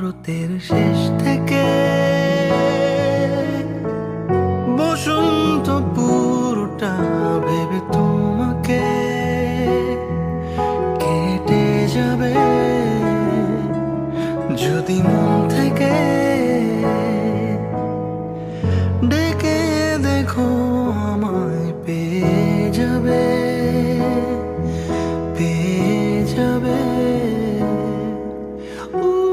শরতের শেষ থেকে বসন্ত পুরোটা ভেবে তোমাকে কেটে যাবে। যদি মন থেকে ডেকে দেখো আমায় পেয়ে যাবে পেয়ে যাবে। ও